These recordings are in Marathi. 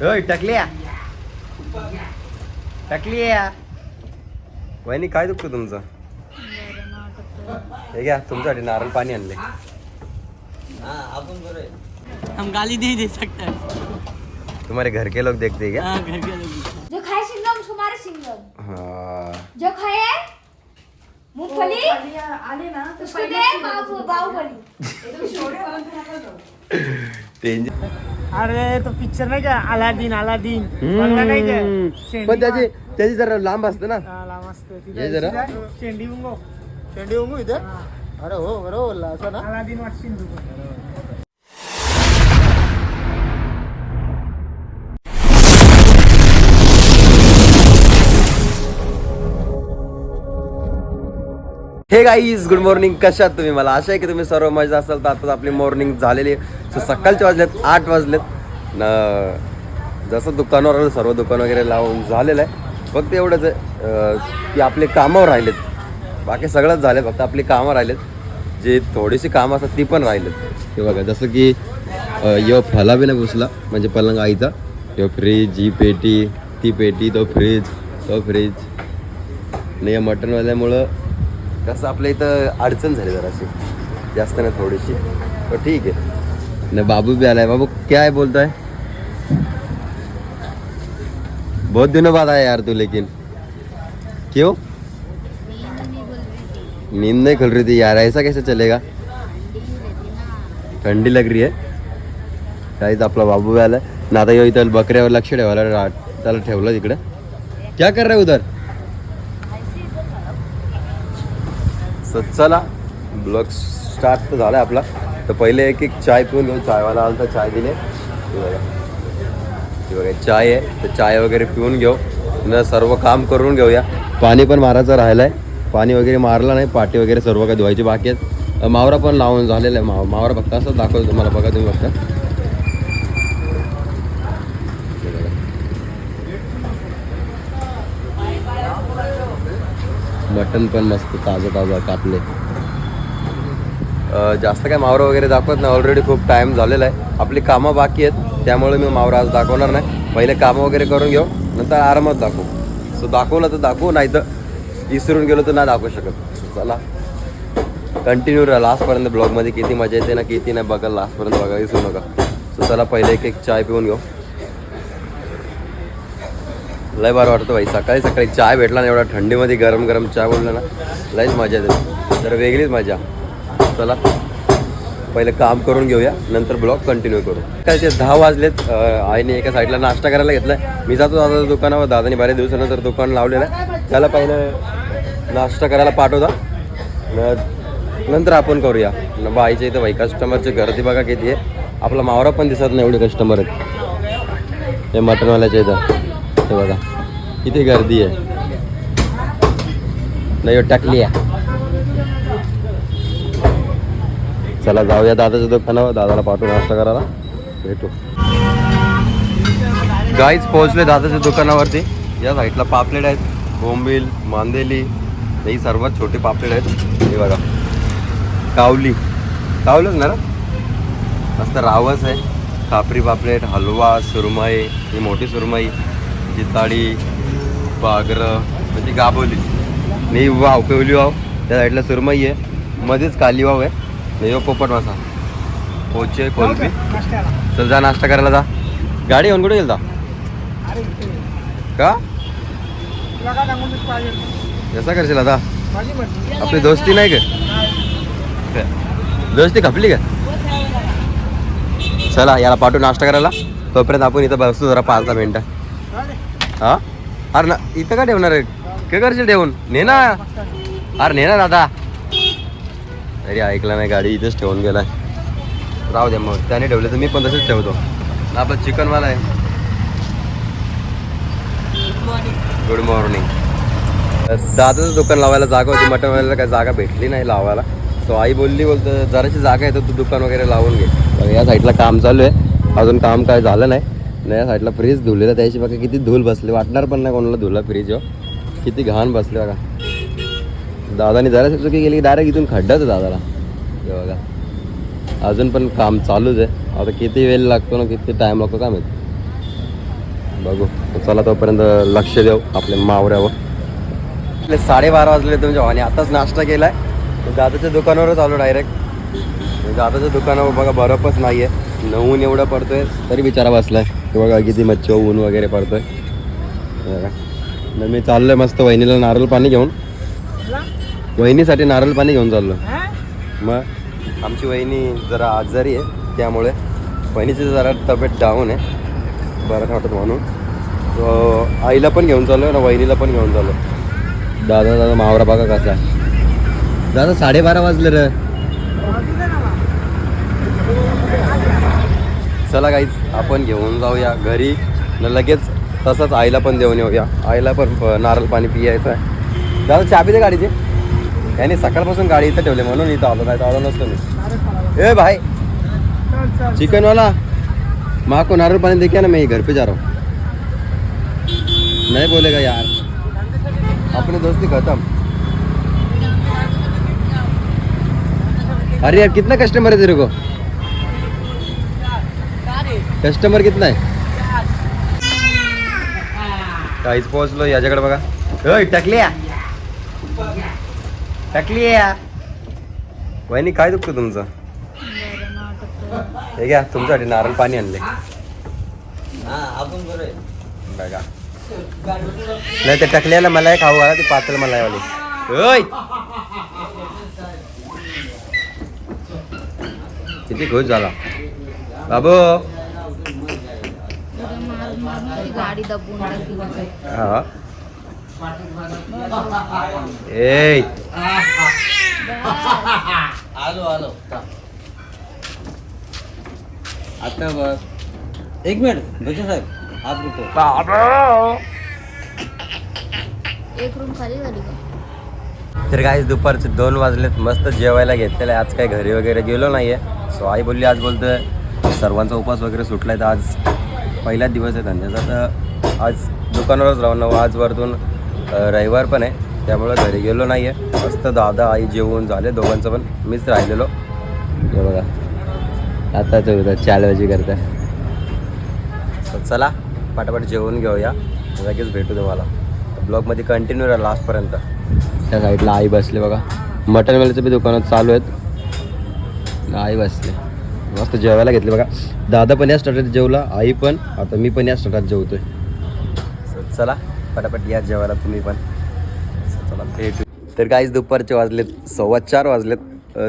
होय टाकल्या. टाकल्या. वहिनी काय दुखतं तुमचं? हे घ्या तुमच्यासाठी नारळ पाणी आणले. हम गाली नहीं दे सकते। हैं। तुम्हारे घर के लोग देखते क्या? हाँ, घर के लोग जो खाए सिंगम तुम्हारे सिंगम हाँ। जो खाए मूंगफली आले ना उसको दे। बाहु बाहुबली डेंजर अरे तो पिक्चर नाही का? अलादीन अलादीन बघला नाही का? शेंडी पण त्याची त्याची जरा लांब असते ना. हा, लांब असतं. तिथं जरा. तिथं शेंडी उंगो. शेंडी उंगू इथं? अरे हो बरोबर बोलला असं ना? अलादीन वाटशील तू. हे गाईज गुड मॉर्निंग कशात तुम्ही? मला आशा आहे की तुम्ही सर्व मजा असाल. तर आता आपली मॉर्निंग झालेली आहे. सो सकाळचे वाजलेत आठ वाजलेत. न जसं दुकानावर आलं सर्व दुकान वगैरे लावून झालेलं आहे. फक्त एवढंच आहे की आपले कामावर राहिलेत. बाकी सगळंच झालं फक्त आपली कामं राहिलेत. जे थोडीशी कामं असतात ती पण राहिलेत. हे बघा जसं की यो फला बी नाही पुसला म्हणजे पलंग आईचा. यो फ्रीज ही पेटी ती पेटी तो फ्रीज तो फ्रीज आणि या मटनवाल्यामुळं कसं आपल्या इथं अडचण झाली जराशी. जास्त नाही थोडीशी. पण ठीक आहे. न बाबू भी आलाय. बाबू क्या बोलताय? बहुत दिनों बाद आया यार तू लेकिन. क्यों? नींद नहीं खुल रही थी यार. ऐसा कैसे चलेगा? थंडी लग रही है। काहीच आपला बाबू बी आलाय. ना आता ह्यो इथं बकऱ्यावर लक्ष ठेवायला त्याला ठेवलं तिकडे. क्या कर रहा है हो उधर? तर चला ब्लॉग स्टार्ट तर झाला आपला. तर पहिले एक एक चाय पिऊन घेऊ. चायवाला आला तर चाय दिले. हे बघा. चाय आहे. तर चाय वगैरे पिऊन घेऊ. न सर्व काम करून घेऊया. पाणी पण मारायचं राहिलं आहे पाणी वगैरे मारलं नाही. पाटी वगैरे सर्व काही धुवायची बाकी आहेत. मावरा पण लावून झालेला आहे. माव मावरा फक्त असं दाखवतो तुम्हाला. बघा तुम्ही बघता हे बघा. बटन पण मस्त ताजं ताजं कापले जास्त काय मावरा वगैरे दाखवत नाही. ऑलरेडी खूप टाईम झालेला आहे. आपली कामं बाकी आहेत. त्यामुळे मी मावरा आज दाखवणार नाही. पहिले कामं वगैरे करून घेऊ. नंतर आरामात दाखवू. सो दाखवलं तर दाखवू. नाही तर विसरून गेलो तर नाही दाखवू शकत. चला. कंटिन्यू राहा. लास्टपर्यंत ब्लॉगमध्ये किती मजा येते ना किती नाही बघा. लास्टपर्यंत बघा. विसरू नका. सो चला पहिले एक एक चाय पिऊन घेऊ. लय बरं वाटतं भाई सकाळी सकाळी चाय भेटला ना एवढा. थंडीमध्ये गरम गरम चाय बोलला ना लयच मजा येते. तर वेगळीच मजा. चला. पहिलं काम करून घेऊया. नंतर ब्लॉग कंटिन्यू करू. सकाळचे दहा वाजलेत. आईने एका साईडला नाश्ता करायला घेतलाय. मी जातो दादा दुकानावर. दादाने बऱ्याच दिवसानंतर दुकान लावलेलं आहे. त्याला पहिलं नाश्ता करायला पाठवता. न- नंतर आपण करूया. न बा आईच्या इथं भाई कस्टमरची गर्दी बघा किती आहे. आपला मावरा पण दिसत नाही एवढे कस्टमर आहेत. हे मटनवाल्याच्या इथं. हे बघा. किती गर्दी आहे. नाही टाकली आहे. चला जाऊया दादाच्या दुकानावर. दादाला पाठवू नाश्ता करायला. भेटू. गाईच पोहोचले दादाच्या दुकानावरती. या साईडला पापलेट आहेत. बोंबील मांदेली ही सर्वात छोटे पापलेट आहेत. हे बघा. कावली. कावलंच ना मस्त रावस आहे. कापरी पापलेट हलवा सुरमई ही मोठी सुरमई. जिताडी बागरं म्हणजे गाबोली नाही वाव पेवली वाव. त्या साईडला सुरमई आहे. मध्येच काली वाव आहे. नाही पोपट मासा. पोचे कोलबी. चल जा नाश्ता करायला जा. गाडी घेऊन कुठे गेलता. का? कसा करशील आता. आपली दोस्ती नाही का? दोस्ती खपली का? चला याला पाठवून नाश्ता करायला. तोपर्यंत आपण इथं बसतो जरा पाच दहा मिनिटं. हा? अरे ना इथं का ठेवणार आहे? काय करशील ठेवून? ने ना अरे ने ना दादा. अरे ऐकलं नाही गाडी इथेच ठेवून गेलाय. राहू दे मग त्याने ठेवले तर मी पण तसेच ठेवतो. ना आपलं चिकनवाला आहे. गुड मॉर्निंग दादाचं दुकान लावायला जागा होती मटनवाल्याला काही जागा भेटली नाही लावायला. सो आई बोलली बोलतं जराशी जागा आहे तर तू दुकान वगैरे लावून घे. तर या साईडला काम चालू आहे. अजून काम काय झालं नाही. नाही या साईडला फ्रीज धुलेला त्याची बघा किती धूल बसले. वाटणार पण नाही कोणाला धुला फ्रीज हो. किती घाण बसले बघा. दादानी जरा चुकी गेली डायरेक्ट इथून खड्डाच दादाला. हे बघा. अजून पण काम चालूच आहे. आता किती वेळ लागतो ना किती टाईम लागतो का माहिती. बघू. चला तोपर्यंत लक्ष देऊ आपल्या मावऱ्यावर. आपले साडेबारा वाजले तुमच्या आणि आताच नाश्ता केला आहे दादाच्या दुकानावरच आलो डायरेक्ट दादाच्या दुकानावर बघा बरफच नाही आहे नऊन एवढं पडतोय तरी बिचारा बसला आहे हे बघा किती मच्छी ऊन वगैरे पडतोय. बघा. मग मी चाललोय मस्त वहिनीला नारळ पाणी घेऊन. वहिनीसाठी नारळ पाणी घेऊन चाललो? मग आमची वहिनी जरा आजारी आहे त्यामुळे वहिनीची जरा तब्येत डाऊन आहे. बरं वाटत म्हणून. आईला पण घेऊन चाललो ना वहिनीला पण घेऊन चाललो दादा दादा मावरा बघा कसा आहे. दादा साडेबारा वाजले रे. चला काहीच आपण घेऊन जाऊया घरी. न लगेच तसंच आईला पण देऊन येऊया. आईला पण नारळ पाणी पियायचं आहे. दादा चाबी दे गाडीचे? याने सकाळपासून गाडी इथं ठेवली म्हणून इथं आलो नाही तर आलो नसतो मी. ए भाई! चिकनवाला चल. नारळ पाणी माँ को देखे ना मैं घर पे जा रहा हूँ. नहीं बोलेगा यार. अपने दोस्ती खत्म. अरे यार कितना कस्टमर है तेरे को? कस्टमर कितना आहे? काहीच पोहोचलो याच्याकडे बघा. होय टाकली या. टाकली या. वहिनी काय दुखतं तुमचं? हे घ्या तुमच्यासाठी नारळ पाणी आणले. बघा. नाही ते मला एक खाऊ घाला ती पातळ मलाईवाली. होय किती खुश झाला. बाबू. गाडी दबून टाकली हा. ए आलो आलो. आता बस. एक मिनिट भजे साहेब हात रुपये एक रूम खाली झाली का? तर काहीच दुपारचे दोन वाजलेत. मस्त जेवायला घेतलेलं आहे. आज काही घरी वगैरे गेलो नाही आहे सो आई बोलली आज बोलतोय. सर्वांचा उपवास वगैरे सुटला आहे तर आज पहिला दिवस आहे धंद्याचा. तर आज दुकानावरच राहून नऊ आज वरतून रविवार पण आहे. त्यामुळं घरी गेलो नाही आहे मस्त दादा आई जेवून झाले. दोघांचं पण मीच राहिलेलो. हे बघा. आता तो चालवाजी करता. तर चला पाटापाट जेवून घेऊया. लगेच भेटू तुम्हाला. ब्लॉगमध्ये कंटिन्यू राहा लास्टपर्यंत. त्या साईडला आई बसले बघा. मटन वेलचं बी दुकानात चालू आहेत. आई बसले. मस्त जेवायला घेतले बघा. दादा पण या स्टार्टात जेवला आई पण आता मी पण या स्टार्टात जेवतोय. चला पटापट या जेवायला तुम्ही पण. चला भेट. तर काहीच दुपारचे वाजलेत सव्वा चार वाजलेत.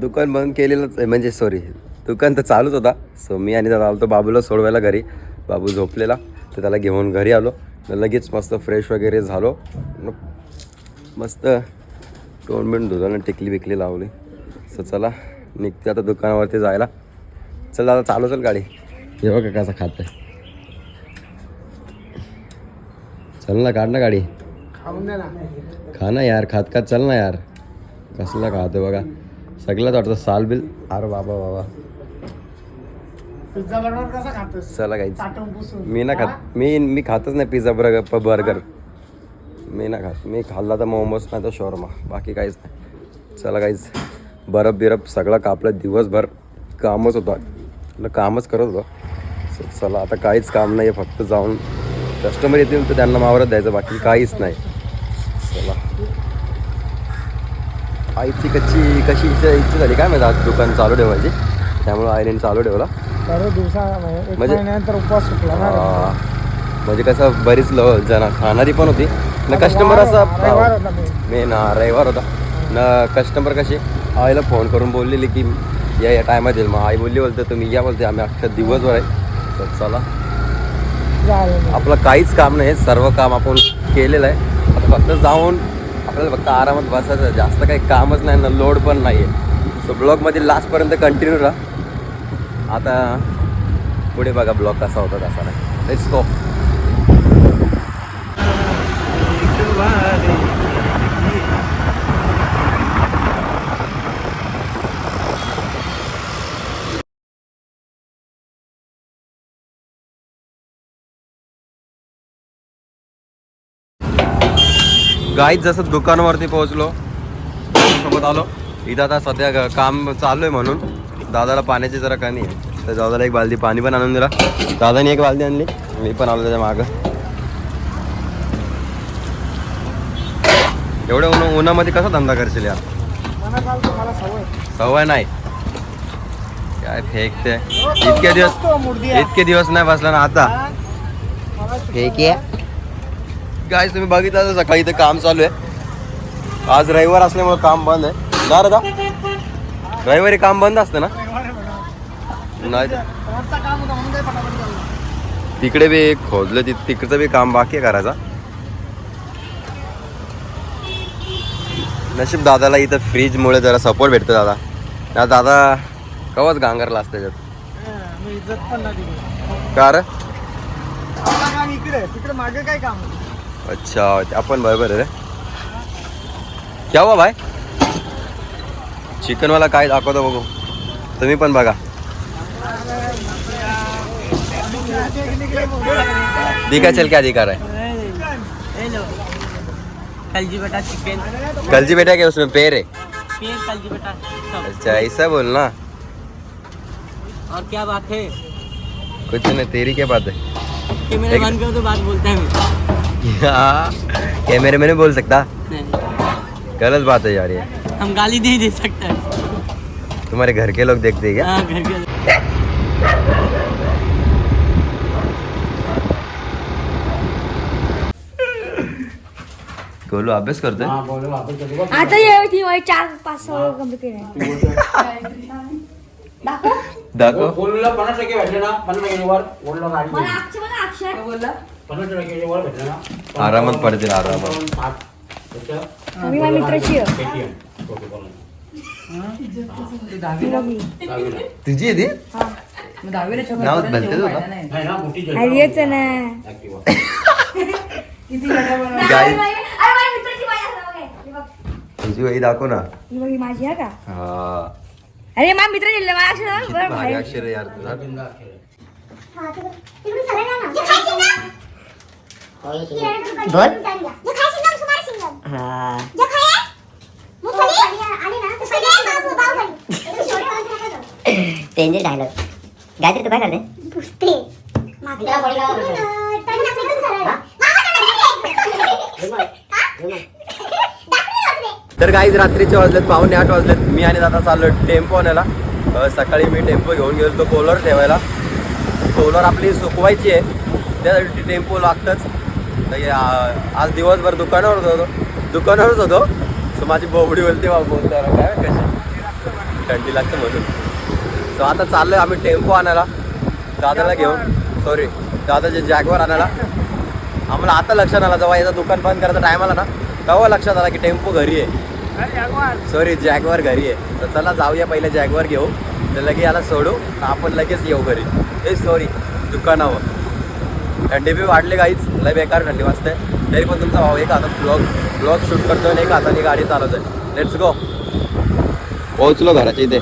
दुकान बंद केलेलंच म्हणजे सॉरी दुकान तर चालूच होता. सो मी आणि दादा आलो बाबूला सोडवायला घरी. बाबू झोपलेला तर त्याला घेऊन घरी आलो. लगेच मस्त फ्रेश वगैरे झालो. मस्त दोन धुतो दुधानं टिकली बिकली लावली. सो चला निघते आता दुकानावरती जायला. चल दादा चालू चल गाडी. हे बघा कसं खात आहे चल ना काढ ना गाडी. खाऊन दे ना. खा ना यार खात खात चल ना यार. कसला खातो बघा. सगळ्यात वाटतं साल बिल. अरे बाबा बाबा. पिझ्झा बरोबर कसा खातोस? चला काहीच मी ना खात मी मी खातच नाही पिझ्झा बर्गर बर्गर. मी ना खात मी खाल्ला तर मोमोज नाही तर शॉर्मा. बाकी काहीच नाही. चला काहीच बरफ बिरफ सगळं कापलं. दिवसभर कामच होतं. आपलं कामच करत होतो. चला आता काहीच काम नाही आहे फक्त जाऊन कस्टमर येतील तर त्यांना मावरत द्यायचं बाकी काहीच नाही. चला. आईची कच्ची कशी इच्छा इच्छा झाली काय माहिती आज दुकान चालू ठेवायची? त्यामुळं आईने चालू ठेवला. म्हणजे म्हणजे- महिन्यानंतर उपवास सुटला ना. म्हणजे कसं बरीच लो जण खाणारी पण होती. न कस्टमर असं. मेन रविवार होता. न कस्टमर कशी आईला फोन करून बोललेली की या या टायमात येईल मग आई बोलली बोलते तुम्ही या बोलते आम्ही अख्खा दिवसभर आहे. तर चला. आपलं काहीच काम नाही सर्व काम आपण केलेलं आहे. आता फक्त जाऊन आपल्याला फक्त आरामात बसायचं. जास्त काही कामच नाही ना लोड पण नाही आहे सो ब्लॉगमध्ये लास्टपर्यंत कंटिन्यू राहा. आता पुढे बघा ब्लॉग कसा होता कसा नाही. लेट्स गो गाईत जसं दुकानावरती पोहोचलो सोबत आलो. इथं आता सध्या काम चालू आहे म्हणून. दादाला पाण्याची जरा कमी आहे. तर दादाला एक बालदी पाणी पण आणून दिला. दादाने एक बालदी आणली. मी पण आलो त्याच्या मागं. एवढ्या उन्हा उन्हामध्ये कसा धंदा करशील यार? सवय नाही. काय फेकते. इतके दिवस इतके दिवस नाही बसला ना आता. फेक काय तुम्ही बघितलं सकाळी इथे काम चालू आहे. आज रविवार असल्यामुळे काम बंद आहे. ना दादा रविवारी काम बंद असतं ना? नाही. तिकडे बी खोदलं ति- तिकडचं बी काम बाकी आहे करायचा. नशीब दादाला इथं फ्रीजमुळे जरा सपोर्ट भेटतो दादा. ना दादा कवच गांगरला असतं त्याच्यात मी इज्जत पण नाही दिली. का रे? आपलं काम इकडे आहे, तिकडे मागे काय काम? अच्छा ते आपण बरोबर आहे रे. क्या हुआ भाई? चिकनवाला काय दाखवतो बघू. तुम्ही पण बघा. दिखा चल क्या दिखा रहा है. कलजी बेटा चिकन कलजी बेटा क्या उसमें पेड़ है. पेड़ कलजी बेटा अच्छा ऐसा बोलना और क्या बात है? कुछ नहीं तेरी क्या बात है? कि मेरे मन को तो बात बोलता हाँ, कैमरे में नहीं बोल सकता? नहीं। गलत बात है यार ये। हम गाली नहीं दे सकते। तुम्हारे घर के लोग देखते हैं क्या? हाँ घर के गोलू अभ्यास करतोय आता ये वय चार पाच सहा कंप्लीट केले दाखव दाखव बोलूला पन्नास टक्के भेटले ना पन्नास टक्क्यावर बोललो गाडी मला आरामात पडतील आरामात. मी माझ्या मित्राची. तुझी आहे ती? नाव ना. गाई. बाई. तुझी वही दाखव ना. ही बघ, ही माझी आहे का? हा. अरे माझ्या मित्र दिले माझ्या अक्षर. यार बिंदा अखेर. डेंजर डायलॉग गायत्री तू काय करते? तर काही रात्रीचे वाजलेत पावणे आठ वाजलेत. मी आणि दादा चाललो टेम्पो आणायला. सकाळी मी टेम्पो घेऊन गेलो तो कोलर ठेवायला. कोलर आपली सुकवायची आहे. त्यासाठी टेम्पो लागतंच. तर आज दिवसभर दुकानावरच होतो. दुकानावरच होतो. सो माझी बोबडी बोलते बा बोलते काय कशी थंडी लागते म्हणून. सो आता चाललोय आम्ही टेम्पो आणायला. दादाला घेऊन. सॉरी दादाचे जॅगवर आणायला. आम्हाला आता लक्षात आलं जेव्हा याचं दुकान बंद करायचा टाईम आला ना तेव्हा लक्षात आला की टेम्पो घरी आहे. सॉरी जॅगवर घरी आहे. तर चला जाऊया पहिले जॅगवर घेऊ तर लगे याला सोडू. आपण लगेच येऊ घरी. ए सॉरी दुकानावर. थंडी बी वाढली काहीच लय बेकार थंडी वाजते. तरी पण तुमचा भाऊ एक हातात ब्लॉग ब्लॉग शूट करतोय आणि एक हाताने गाडी चालवतोय. लेट्स गो पोहोचलो घराच्या इथे.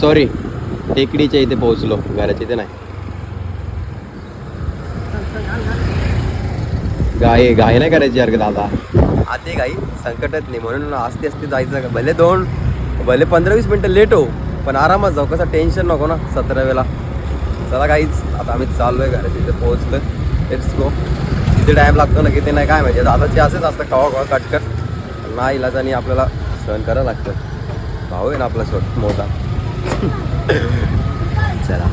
सॉरी टेकडीच्या इथे पोहोचलो. घराच्या इथे नाही. गाय गाय नाही करायची यार दादा. आते गाई संकटच नाही. म्हणून असते असते जायचं का भले दोन भले पंधरा वीस मिनटं लेट हो पण आरामात जाऊ. कसं टेन्शन नको ना सतरा वेळेला. चला काहीच आता आम्ही चाललोय घराच्या तिथे पोहोचलो लेट्स गो किती टाईम लागतो ना किती नाही काय माहिती. दादाचे असेच असतं कवा कवा कटकट नाही इलाजाने आपल्याला सहन करावं लागतं. भाऊ आहे ना आपला छोट मोठा. चला.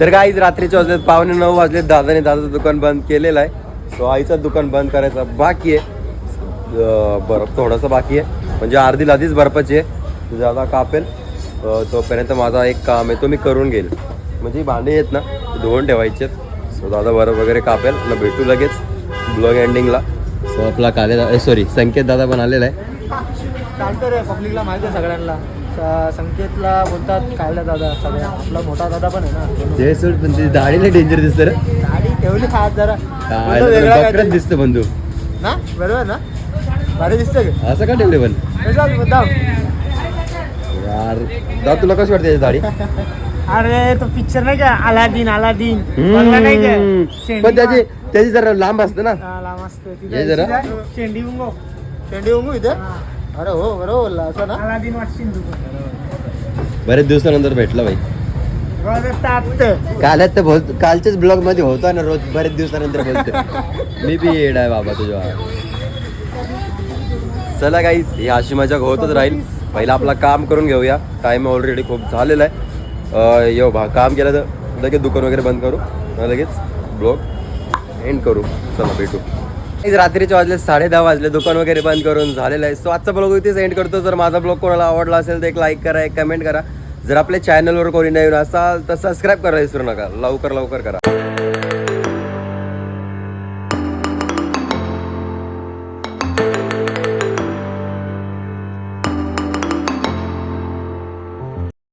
तर काहीच रात्रीचे वाजले पावणे नऊ वाजले दादाने दादाचं दुकान बंद केलेलं आहे. सो आईचं दुकान बंद करायचं बाकी आहे. बर्फ थोडंसं बाकी आहे. म्हणजे अर्धी आधीच बर्फाची आहे. दादा कापेल. तोपर्यंत माझा एक काम आहे तो मी करून घेईल. म्हणजे भांडी आहेत ना ती धुवून ठेवायची सो दादा बर्फ वगैरे कापेल. ना भेटू लगेच ब्लॉग एंडिंगला सो आपला काले सॉरी संकेत दादा पण आलेला आहे. चालतं रे पब्लिकला माहिती आहे सगळ्यांना. संकेतला बोलतात काढला दादा सगळ्या. आपला मोठा दादा पण आहे ना. जय सोड पण ती दाढीला डेंजर दिसतं रे. गाडी ठेवली हात जरा. बोललो वेगळा काहीतरी. दिसतं बंधू. ना? बरोबर ना? भारी दिसतं का? असं का ठेवले पण? कसं मुद्दाम यार दा तुला कसं वाटते दाढी? अरे तो पिक्चर नाही का? अलादीन अलादीन बघला नाही का? शेंडी पण त्याची त्याची जरा लांब असते ना. हा, लांब असते. हे जरा. तिथे शेंडी मुंगो शेंडी इथे? अरे हो बरोबर बोलला असं ना. अलादीन वाटशील बरेच दिवसानंतर भेटला भाई तू तापत. काल तर बोल कालच्याच ब्लॉगमध्ये होता ना रोज बरेच दिवसानंतर बोलतो. मी बी येड आहे बाबा तुझ्या चला काहीच ही अशी मजा होतच राहील. पहिला आपला काम करून घेऊया. टाइम ऑलरेडी खूप झालेला आहे. यो भा काम केलं तर लगेच दुकान वगैरे बंद करू. लगेच ब्लॉग एंड करू. चला भेटू. रात्रीचे वाजले साडे दहा वाजले. दुकान वगैरे बंद करून झालेलं आहे. सो आजचा ब्लॉग इथेच एंड करतो. जर माझा ब्लॉग कोणाला आवडला असेल तर एक लाईक करा एक कमेंट करा. जर आपल्या चॅनलवर कोणी नवीन असाल तर सबस्क्राईब करायला विसरू नका. लवकर लवकर करा.